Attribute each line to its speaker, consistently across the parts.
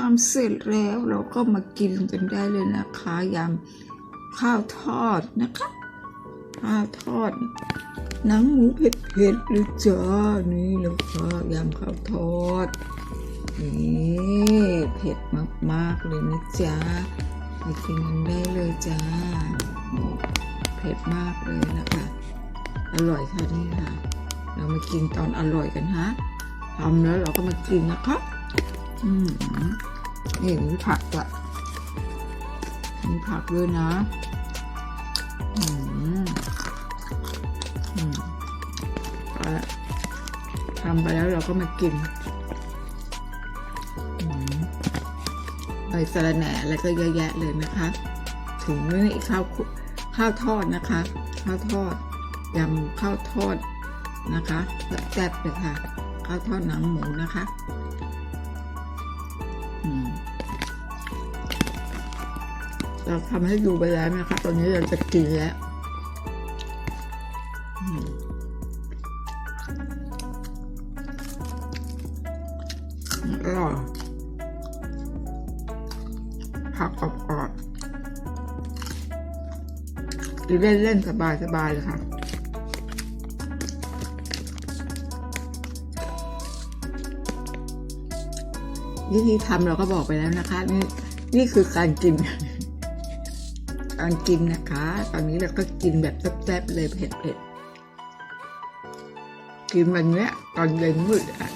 Speaker 1: ทำเสร็จแล้วเราก็มากินกันได้เลยนะคะยำข้าวทอดนะคะ ข้าวทอด หนังหมูเผ็ดๆเลยจ้านี่เลยค่ะยำข้าวทอดนี่เผ็ดมากๆเลยนะจ๊ะไปกินกันได้เลยจ้าเผ็ดมากเลยนะคะ อร่อยค่ะนี่ค่ะ เรามากินตอนอร่อยกันฮะทำแล้วเราก็มากินนะคะ อืม นี่มีผักอะมีผักด้วยนะอืมอืมทำไปแล้วเราก็มากินใบสะระแหน่แล้วก็เยอะแยะเลยนะคะถึงนี่ข้าวข้าวทอดนะคะ ข้าวทอดยำข้าวทอดนะคะแซ่บๆเลยค่ะ ข้าวทอดหนังหมูนะคะ เราทำให้ดูไปแล้วนะคะ ตอนนี้เราจะกินแล้วอร่อยผักกรอบๆกินเล่นๆสบายๆเลยค่ะวิธีทำเราก็บอกไปแล้วนะคะ นี่นี่คือการกิน การกินนะคะ ตอนนี้เราก็กินแบบแซ่บๆเลยเผ็ดๆ กินวันเนี้ยตอนเย็นมืดอะ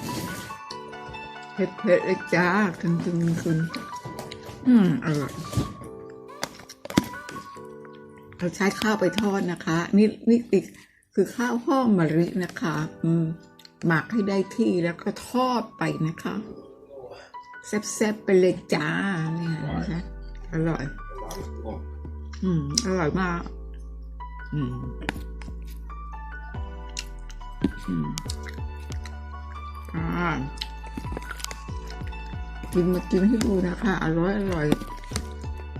Speaker 1: เผ็ดๆเลยจ้าคุณคุณคุณอืมอร่อยเราใช้ข้าวไปทอดนะคะ นี่นี่อีกคือข้าวห้อมมะลินะคะ อืมหมักให้ได้ที่แล้วก็ทอดไปนะคะแซ่บๆไปเลยจ้าเนี่ยนะคะอร่อย อืม อร่อยมาก อืม อืมอ่ากินมากินให้ดูนะคะ อร่อย อร่อย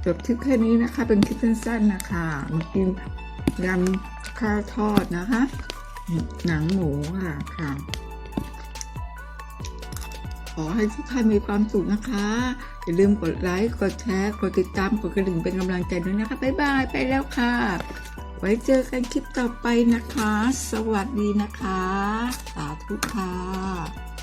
Speaker 1: จบคลิปแค่นี้นะคะ เป็นคลิปสั้นๆนะคะ มากินยำข้าวทอดนะคะ หนังหมูค่ะค่ะ ขอให้ทุกท่านมีความสุขนะคะ อย่าลืมกดไลค์ กดแชร์ กดติดตาม กดกระดิ่งเป็นกำลังใจด้วยนะคะ บ๊ายบาย ไปแล้วค่ะ ไว้เจอกันคลิปต่อไปนะคะ สวัสดีนะคะ สาธุค่ะ